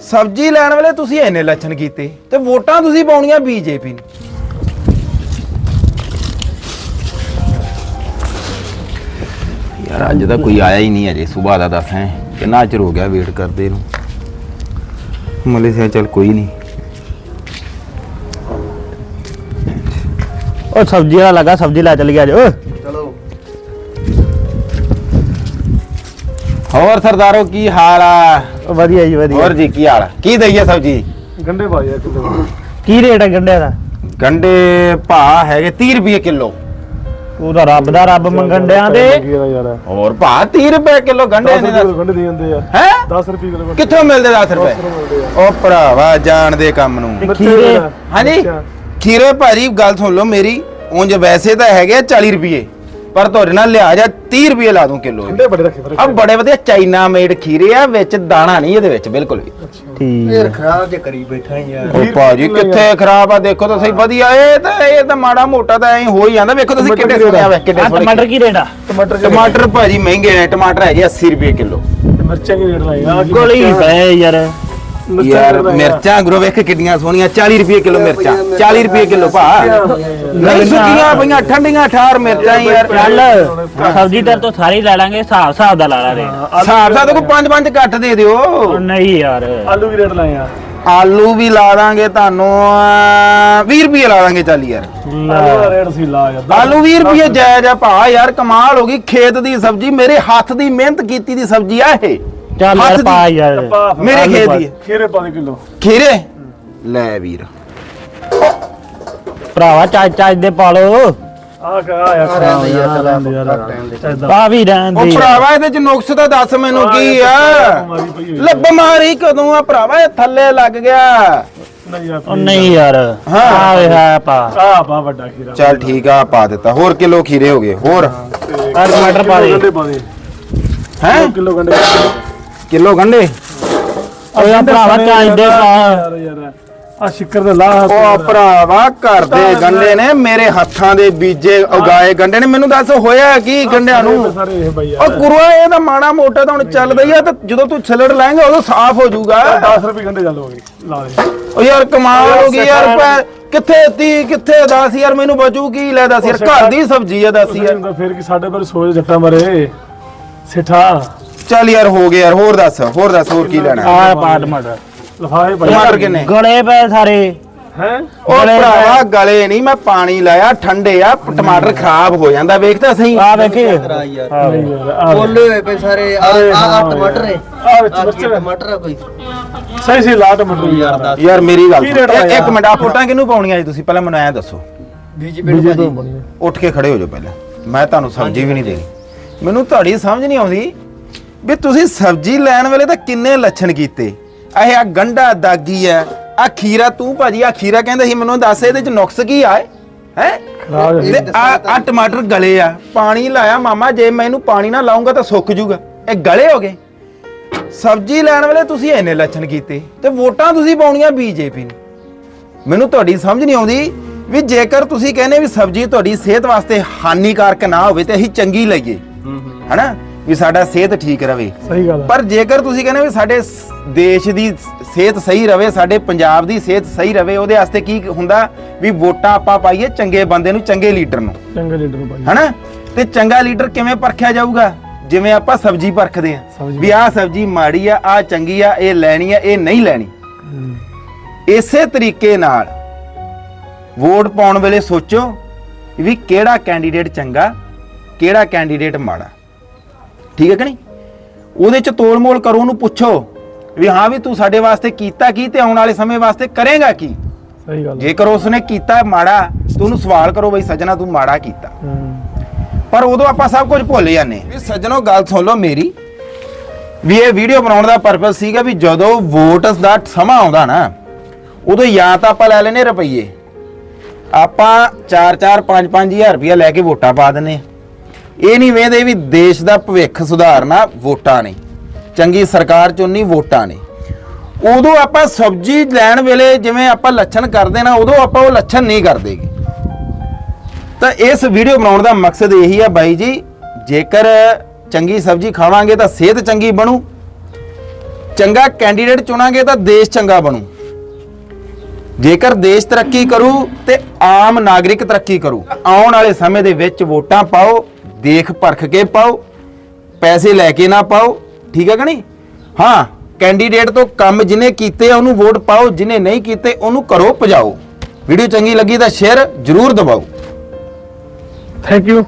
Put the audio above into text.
ਸਬਜ਼ੀ ਲੈਣ ਵੇਲੇ ਤੁਸੀਂ ਇੰਨੇ ਲੱਛਣ ਕੀਤੇ ਤੇ ਵੋਟਾਂ ਤੁਸੀਂ ਪਾਉਣੀਆਂ ਬੀਜੇਪੀ ਨੂੰ। ਯਾਰ ਅੱਜ ਤਾਂ ਕੋਈ ਆਇਆ ਹੀ ਨਹੀਂ ਅਜੇ ਸਵੇਰ ਦਾ ਦੱਸ ਹੈ। ਕਿੰਨਾ ਚਿਰ ਹੋ ਗਿਆ ਵੇਟ ਕਰਦੇ ਨੂੰ? ਮਲੇ ਸੇ ਚੱਲ ਕੋਈ ਨਹੀਂ। ਉਹ ਸਬਜ਼ੀ ਵਾਲਾ ਲੱਗਾ ਸਬਜ਼ੀ ਲੈ ਚੱਲ ਗਿਆ ਜੋ ਹੋਰ ਸਰਦਾਰੋ ਕੀ ਹਾਲ ਆ? ਵਧੀਆ ਜੀ ਵਧੀਆ। ਹੋਰ ਜੀ ਕੀ ਹਾਲ ਆ? ਕੀ ਦਈਏ ਸਬਜੀ? ਗੰਡੇ ਭਾਈ ਕਿਲੋ ਕੀ ਰੇਟ ਹੈ ਗੰਡਿਆਂ ਦਾ? ਗੰਡੇ ਭਾ ਹੈਗੇ 30 ਰੁਪਏ ਕਿਲੋ। ਉਹ ਤਾਂ ਰੱਬ ਦਾ ਰੱਬ ਮੰਗਣ ਡਿਆਂ ਯਾਰ। ਹੋਰ ਭਾ 30 ਰੁਪਏ ਕਿਲੋ ਗੰਡੇ 10 ਨੇ ਰੁਪਏ ਗੰਡੇ ਦੇ ਜਾਂਦੇ ਆ। ਹੈ? 10 ਰੁਪਏ ਕਿਲੋ ਕਿੱਥੋਂ ਮਿਲਦੇ 10 ਰੁਪਏ? ਉਹ ਭਰਾਵਾ ਜਾਣਦੇ ਕੰਮ ਨੂੰ। ਖੀਰੇ? ਹਾਂਜੀ? ਖੀਰੇ ਭਾਜੀ ਗੱਲ ਸੁਣ ਲਓ ਮੇਰੀ। ਉਂਝ ਵੈਸੇ ਤਾਂ ਹੈਗੇ ਆ 40 ਰੁਪਏ। ਪਰ ਤੁਹਾਡੇ ਨਾਲ ਲਿਆ ਜਾ 30 ਰੁਪਏ ਲਾ ਦੂੰ ਕਿਲੋ ਬੜੇ ਰੱਖੇ ਆ ਬੜੇ ਵਧੀਆ ਚਾਈਨਾ ਮੇਡ ਖੀਰੇ ਆ ਵਿੱਚ ਦਾਣਾ ਨਹੀਂ ਇਹਦੇ ਵਿੱਚ ਬਿਲਕੁਲ ਵੀ। ਠੀਕ। ਖਰਾਬ ਜੇ ਕਰੀ ਬੈਠਾ ਯਾਰ ਉਹ ਭਾਜੀ ਕਿੱਥੇ ਖਰਾਬ ਆ ਦੇਖੋ ਤਾਂ ਸਹੀ ਵਧੀਆ ਇਹ ਤਾਂ ਇਹ ਤਾਂ ਮਾੜਾ ਮੋਟਾ ਤਾਂ ਐਂ ਹੋ ਹੀ ਜਾਂਦਾ। ਵੇਖੋ ਤੁਸੀਂ ਕਿੱਡੇ ਸੋਹਣੇ ਆ ਵੇ ਕਿੱਡੇ ਸੋਹਣੇ ਟਮਾਟਰ ਕੀ ਰੇਟ ਆ? ਟਮਾਟਰ ਟਮਾਟਰ ਭਾਜੀ ਮਹਿੰਗੇ ਨੇ ਟਮਾਟਰ ਹੈਗੇ 80 ਰੁਪਏ ਕਿਲੋ। ਮਿਰਚਾਂ ਕੀ ਰੇਟ ਲਾਈ ਆ? ਗੋਲੀ ਪਏ ਯਾਰ। ਯਾਰ ਮਿਰਚਾਂ ਗੁਰੂ ਵੇਖ ਕਿੰਨੀਆਂ ਸੋਹਣੀਆਂ 40 ਰੁਪਏ ਕਿਲੋ ਮਿਰਚਾਂ 40 ਰੁਪਏ ਕਿਲੋ ਭਾ ਨਹੀਂ ਸੁੱਕੀਆਂ ਪਈਆਂ ਠੰਡੀਆਂ ਠਾਰ ਮਿਰਚਾਂ ਯਾਰ। ਚੱਲ। ਸਬਜ਼ੀ ਤੇਰੇ ਤੋਂ ਸਾਰੀ ਲੈ ਲਾਂਗੇ ਹਿਸਾਬ ਹਿਸਾਬ ਦਾ ਲਾ ਲਾ ਰੇਟ ਹਿਸਾਬ ਦਾ ਕੋਈ ਪੰਜ ਪੰਜ ਕੱਟ ਦੇ ਦਿਓ। ਨਹੀਂ ਯਾਰ। ਆਲੂ ਕੀ ਰੇਟ ਲਾਏ ਆ। ਆਲੂ ਵੀ ਲਾ ਦਾਂਗੇ ਤੁਹਾਨੂੰ ਅਹ, 20 ਰੁਪਏ ਲਾ ਦਾਂਗੇ ਚੱਲ ਯਾਰ। ਆਲੂ ਦਾ ਰੇਟ ਸੀ ਲਾ ਯਾਰ। ਆਲੂ 20 ਰੁਪਏ ਜਾਇਜ਼ ਆ ਭਾ ਯਾਰ ਕਮਾਲ ਹੋ ਗਈ। ਖੇਤ ਦੀ ਸਬਜ਼ੀ ਮੇਰੇ ਹੱਥ ਦੀ ਮਿਹਨਤ ਕੀਤੀ ਦੀ ਸਬਜ਼ੀ ਆ ਇਹ। ਚੱਲ ਹੱਥ ਯਾਰ ਦੀ- ਪਾ ਯਾਰ। ਮੇਰੇ ਆਲੂ ਖੇਤ ਪਾ। ਦੀ। ਹੈ। ਖੀਰੇ ਪਾ ਦੇ ਕਿਲੋ। ਖੀਰੇ? ਲੈ ਵੀਰ। ਭਰਾਵਾ ਚੱਜ ਚੱਜ ਦੇ ਪਾ ਲੋ ਆ ਕਾ ਆ ਯਾਰ ਰਹਿਣ ਦੇ ਯਾਰ, ਆ ਰਹਿਣ ਦੇ ਯਾਰ। ਟਾਈਮ ਪਾ ਵੀ ਰਹਿਣ ਉਹ ਦੇ। ਯਾਰ। ਭਰਾਵਾ ਇਹਦੇ ਚ ਨੁਕਸ ਤਾਂ ਦੱਸ ਮੈਨੂੰ ਕੀ ਆ? ਬਿਮਾਰੀ ਲੈ ਕਦੋਂ ਆ ਭਰਾਵਾ ਇਹ ਥੱਲੇ ਲੱਗ ਗਿਆ। ਨਹੀਂ ਯਾਰ ਉਹ ਨਹੀਂ ਯਾਰ। ਹਾਂ। ਆ ਵੇ ਹੈ ਪਾ। ਆ ਪਾ ਵੱਡਾ ਖੀਰਾ। ਚੱਲ ਠੀਕ ਆ ਪਾ ਦਿੱਤਾ। ਹੋਰ ਕਿਲੋ ਖੀਰੇ ਹੋ ਗਏ ਹੋਰ। ਆ ਟਮਾਟਰ ਪਾ ਦੇ। ਹੈ? ਕਿਲੋ ਗੰਡੇ ਕਿਲੋ ਗੰਡੇ ਉਹ ਯਾਰ ਭਰਾਵਾ ਪਾ ਯਾਰ ਯਾਰ ਆ ਸ਼ਿਕਰ ਦੇ ਲਾ ਉਹ ਭਰਾਵਾ ਘਰ ਦੇ ਗੰਡੇ ਨੇ ਮੇਰੇ ਹੱਥਾਂ ਦੇ ਬੀਜੇ ਉਗਾਏ ਗੰਡੇ ਨੇ। ਮੈਨੂੰ ਦੱਸ ਹੋਇਆ ਕੀ ਗੰਡਿਆਂ ਨੂੰ? ਸਾਰੇ ਇਹ ਬਈ ਉਹ ਗੁਰੂਆ ਇਹ ਤਾਂ ਮਾੜਾ ਮੋਟਾ ਤਾਂ ਹੁਣ ਚੱਲਦਾ ਹੀ ਆ ਤੇ ਜਦੋਂ ਤੂੰ ਛਿਲੜ ਲਾਏਂਗਾ ਉਦੋਂ ਸਾਫ਼ ਹੋ ਜਾਊਗਾ। 10 ਰੁਪਏ ਗੰਡੇ ਚੱਲ ਹੋਗੇ ਲਾ ਦੇ। ਉਹ ਯਾਰ ਕਮਾਲ ਹੋ ਗਈ ਯਾਰ ਪੈ- ਕਿੱਥੇ ਤੀ ਕਿੱਥੇ 10 ਯਾਰ ਮੈਨੂੰ ਬਚੂ ਕੀ ਲੈ ਦੱਸ ਯਾਰ? ਘਰ ਦੀ ਸਬਜ਼ੀ ਆ ਦੱਸ ਯਾਰ। ਹੁੰਦਾ ਫਿਰ ਕਿ ਸਾਡੇ ਪਰ ਸੋਚ ਜੱਟਾਂ ਮਰੇ। ਸਿਠਾ। ਚੱਲ ਯਾਰ ਹੋ ਗਿਆ ਯਾਰ ਹੋਰ ਦੱਸ ਹੋਰ ਦੱਸ ਹੋਰ ਕੀ ਲੈਣਾ? ਆ ਪਾ ਟਮਾਟਰ ਲਫਾਏ ਭਾਈ ਟਮਾਟਰ ਕਿੰਨੇ? ਗਲੇ ਪਏ ਸਾਰੇ। ਹੈ? ਉਹ ਭਰਾਵਾ ਗਲੇ ਨਹੀਂ ਮੈਂ ਪਾਣੀ ਲਾਇਆ ਠੰਡੇ ਆ ਟਮਾਟਰ ਖਰਾਬ ਹੋ ਜਾਂਦਾ ਵੇਖਦਾ ਸਹੀ? ਆ ਵੇਖੀ। ਕਰਾ ਯਾਰ ਆ ਵੇ। ਨਹੀਂ ਯਾਰ। ਆ ਬੋਲੇ ਹੋਏ ਪਏ ਸਾਰੇ। ਆ ਆ ਆ ਟਮਾਟਰ ਹੈ ਆ ਵਿੱਚ ਆ ਮਿਰਚ ਟਮਾਟਰ ਆ ਕੋਈ? ਸਹੀ ਸਹੀ ਲਾ ਟਮਾਟਰ। ਯਾਰ ਦੱਸ। ਯਾਰ ਮੇਰੀ ਗੱਲ ਕੀ ਸੁਣ। ਰੇਟ ਇੱਕ- ਲਾਇਆ? ਇੱਕ ਮਿੰਟ ਆ ਫੋਟਾਂ ਕਿਹਨੂੰ ਪਾਉਣੀਆਂ ਜੀ ਤੁਸੀਂ? ਪਹਿਲਾਂ ਮੈਨੂੰ ਐਂ ਦੱਸੋ। ਭਾਜੀ ਉੱਠ ਕੇ ਖੜੇ ਹੋ ਜਾਓ ਪਹਿਲਾਂ। ਮੈਂ ਤੁਹਾਨੂੰ ਸਬਜ਼ੀ ਵੀ ਨਹੀਂ ਦੇਣੀ। ਮੈਨੂੰ ਤੁਹਾਡੀ ਸਮਝ ਨਹੀਂ ਆਉਂਦੀ। ਵੀ ਤੁਸੀਂ ਸਬਜ਼ੀ ਲੈਣ ਵੇਲੇ ਤਾਂ ਕਿੰਨੇ ਲੱਛਣ ਕੀਤੇ? ਇਹ ਆ ਗੰਡਾ ਦਾਗੀ ਆ ਆ ਖੀਰਾ ਤੂੰ ਭਾਜੀ ਆ ਖੀਰਾ ਕਹਿੰਦਾ ਸੀ ਮੈਨੂੰ ਦੱਸ ਇਹਦੇ ਚ ਨੁਕਸ ਕੀ ਆ ਹੈ? ਖਰਾਬ ਹੋ। ਤੇ ਆ ਆ ਟਮਾਟਰ ਗਲੇ ਆ ਪਾਣੀ ਲਾਇਆ ਮਾਮਾ ਜੇ ਮੈਂ ਇਹਨੂੰ ਪਾਣੀ ਨਾ ਲਾਉਂਗਾ ਤਾਂ ਸੁੱਕ ਜੂਗਾ। ਇਹ ਗਲੇ ਹੋ ਗਏ। ਸਬਜ਼ੀ ਲੈਣ ਵੇਲੇ ਤੁਸੀਂ ਇੰਨੇ ਲੱਛਣ ਕੀਤੇ ਤੇ ਵੋਟਾਂ ਤੁਸੀਂ ਪਾਉਣੀਆਂ ਬੀਜੇਪੀ ਨੂੰ। ਮੈਨੂੰ ਤੁਹਾਡੀ ਸਮਝ ਨਹੀਂ ਆਉਂਦੀ ਵੀ ਜੇਕਰ ਤੁਸੀਂ ਕਹਿੰਦੇ ਵੀ ਸਬਜ਼ੀ ਤੁਹਾਡੀ ਸਿਹਤ ਵਾਸਤੇ ਹਾਨੀਕਾਰਕ ਨਾ ਹੋਵੇ ਤੇ ਅਸੀਂ ਚੰਗੀ ਲਈਏ। ਹਨਾ? ਵੀ ਸਾਡਾ ਸਿਹਤ ਠੀਕ ਰਵੇ। ਸਹੀ ਗੱਲ ਪਰ ਜੇਕਰ ਤੁਸੀਂ ਕਹਿੰਦੇ ਵੀ ਸਾਡੇ ਸ- ਦੇਸ਼ ਦੀ ਸਿਹਤ ਸਹੀ ਰਵੇ ਸਾਡੇ ਪੰਜਾਬ ਦੀ ਸਿਹਤ ਸਹੀ ਰਵੇ ਉਹਦੇ ਵਾਸਤੇ ਕੀ ਹੁੰਦਾ ਵੀ ਵੋਟਾਂ ਆਪਾਂ ਪਾਈਏ ਚੰਗੇ ਬੰਦੇ ਨੂੰ ਚੰਗੇ ਲੀਡਰ ਨੂੰ। ਚੰਗੇ ਲੀਡਰ ਨੂੰ ਭਾਈ ਹਨਾ? ਤੇ ਚੰਗਾ ਲੀਡਰ ਕਿਵੇਂ ਪਰਖਿਆ ਜਾਊਗਾ? ਜਿਵੇਂ ਆਪਾਂ ਸਬਜ਼ੀ ਪਰਖਦੇ ਆ ਸਬਜ਼ੀ। ਵੀ ਆਹ ਸਬਜ਼ੀ ਮਾੜੀ ਆ ਆਹ ਚੰਗੀ ਆ ਇਹ ਲੈਣੀ ਆ ਇਹ ਨਹੀਂ ਲੈਣੀ। ਇਸੇ ਤਰੀਕੇ ਨਾਲ ਵੋਟ ਪਾਉਣ ਵੇਲੇ ਸੋਚੋ ਵੀ ਕਿਹੜਾ ਕੈਂਡੀਡੇਟ ਚੰਗਾ ਕਿਹੜਾ ਕੈਂਡੀਡੇਟ ਮਾੜਾ। ਠੀਕ ਹੈ ਕਿ ਨਹੀਂ ਉਹਦੇ ਚ ਤੋਲ-ਮੋਲ ਕਰੋ ਉਹਨੂੰ ਪੁੱਛੋ ਵੀ ਹਾਂ ਵੀ ਤੂੰ ਸਾਡੇ ਵਾਸਤੇ ਕੀਤਾ ਕੀ ਤੇ ਆਉਣ ਵਾਲੇ ਸਮੇਂ ਵਾਸਤੇ ਕਰੇਗਾ ਕੀ ਸਹੀ ਗੱਲ। ਜੇਕਰ ਉਸਨੇ ਕੀਤਾ ਮਾੜਾ ਤੇ ਉਹਨੂੰ ਸਵਾਲ ਕਰੋ ਬਈ ਸੱਜਣਾ ਤੂੰ ਮਾੜਾ ਕੀਤਾ। ਪਰ ਉਦੋਂ ਆਪਾਂ ਸਭ ਕੁਝ ਭੁੱਲ ਜਾਂਦੇ ਵੀ ਸੱਜਣੋ ਗੱਲ ਸੁਣ ਲਓ ਮੇਰੀ ਵੀ ਇਹ ਵੀਡੀਓ ਬਣਾਉਣ ਦਾ ਪਰਪਸ ਸੀਗਾ ਵੀ ਜਦੋਂ ਵੋਟਸ ਦਾ ਸਮਾਂ ਆਉਂਦਾ ਨਾ ਉਦੋਂ ਜਾਂ ਤਾਂ ਆਪਾਂ ਲੈ ਲੈਨੇ ਰੁਪਈਏ ਆਪਾਂ 4-4 5-5000 ਰੁਪਇਆ ਲੈ ਕੇ ਵੋਟਾਂ ਪਾ ਦਿੰਨੇ। ਇਹ ਨਹੀਂ ਵੇਂਦੇ ਵੀ ਦੇਸ਼ ਦਾ ਭਵਿੱਖ ਸੁਧਾਰਨਾ ਵੋਟਾਂ ਨੇ। ਚੰਗੀ ਸਰਕਾਰ ਚੁਣਨੀ ਵੋਟਾਂ ਨੇ। ਉਦੋਂ ਆਪਾਂ ਸਬਜ਼ੀ ਲੈਣ ਵੇਲੇ ਜਿਵੇਂ ਆਪਾਂ ਲੱਛਣ ਕਰਦੇ ਨਾ, ਉਦੋਂ ਆਪਾਂ ਉਹ ਲੱਛਣ ਨਹੀਂ ਕਰਦੇਗੇ ਤਾਂ ਇਸ ਵੀਡੀਓ ਬਣਾਉਣ ਦਾ ਮਕਸਦ ਇਹੀ ਹੈ ਬਾਈ ਜੀ, ਜੇਕਰ ਚੰਗੀ ਸਬਜ਼ੀ ਖਾਵਾਂਗੇ ਤਾਂ ਸਿਹਤ ਚੰਗੀ ਬਣੂ। ਚੰਗਾ ਕੈਂਡੀਡੇਟ ਚੁਣਾਂਗੇ ਤਾਂ ਦੇਸ਼ ਚੰਗਾ ਬਣੂ। ਜੇਕਰ ਦੇਸ਼ ਤਰੱਕੀ ਕਰੂ ਤੇ ਆਮ ਨਾਗਰਿਕ ਤਰੱਕੀ ਕਰੂ, ਆਉਣ ਵਾਲੇ ਸਮੇਂ ਦੇ ਵਿੱਚ ਵੋਟਾਂ ਪਾਓ। ਦੇਖ ਪਰਖ ਕੇ ਪਾਓ, ਪੈਸੇ ਲੈ ਕੇ ਨਾ ਪਾਓ, ਠੀਕ ਹੈ ਕਿ ਨਹੀਂ? ਹਾਂ ਕੈਂਡੀਡੇਟ ਤੋਂ ਕੰਮ ਜਿਹਨੇ ਕੀਤੇ ਆ, ਉਹਨੂੰ ਵੋਟ ਪਾਓ ਜਿਹਨੇ ਨਹੀਂ ਕੀਤੇ, ਉਹਨੂੰ ਕਰੋ ਭਜਾਓ। ਵੀਡੀਓ ਚੰਗੀ ਲੱਗੀ ਤਾਂ ਸ਼ੇਅਰ ਜ਼ਰੂਰ ਦਬਾਓ। Thank you